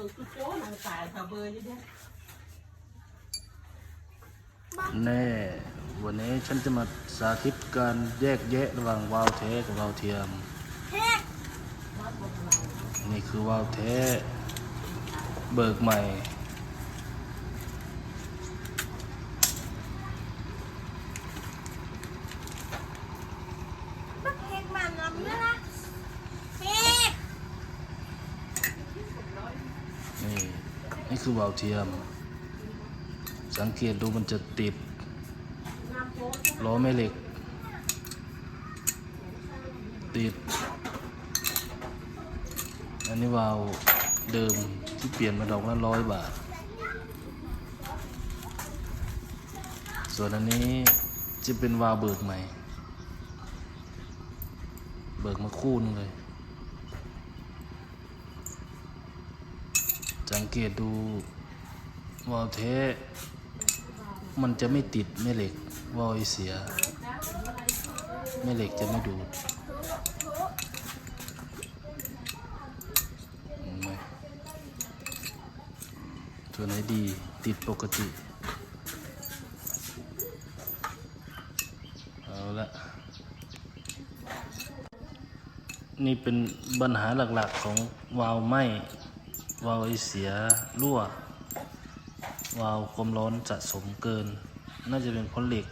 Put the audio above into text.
บิกตุ๊โจ้นางตายถ้าเบอร์อยู่เนี่ยแน่วันนี้ฉันจะมาสาธิตการแยกแยะระหว่างวาล์วแท้กับวาล์วเทียมเฮ้ยนี่คือวาล์วแท้ เบิกใหม่ บักเฮกมันลำเนื้อละเฮ้ย นี่นี่คือวาล์วเทียม สังเกตดูมันจะติดล้อแม่เหล็ก ติด อันนี้วาล์วเดิมที่เปลี่ยนมาดอกละร้อยบาท ส่วนอันนี้จะเป็นวาล์วเบิกใหม่ เบิกมาคู่นึงเลย สังเกตดูวาล์วเทสมันจะไม่ติดแม่เหล็กวาล์วอเสียแม่เหล็กจะไม่ดูดตัวไหนดีติดปกติเอาละนี่เป็นปัญหาหลักๆของวาล์วไหม วาล์วไอเสียรั่ว วาล์วความร้อนสะสมเกิน น่าจะเป็นเพราะเหล็ก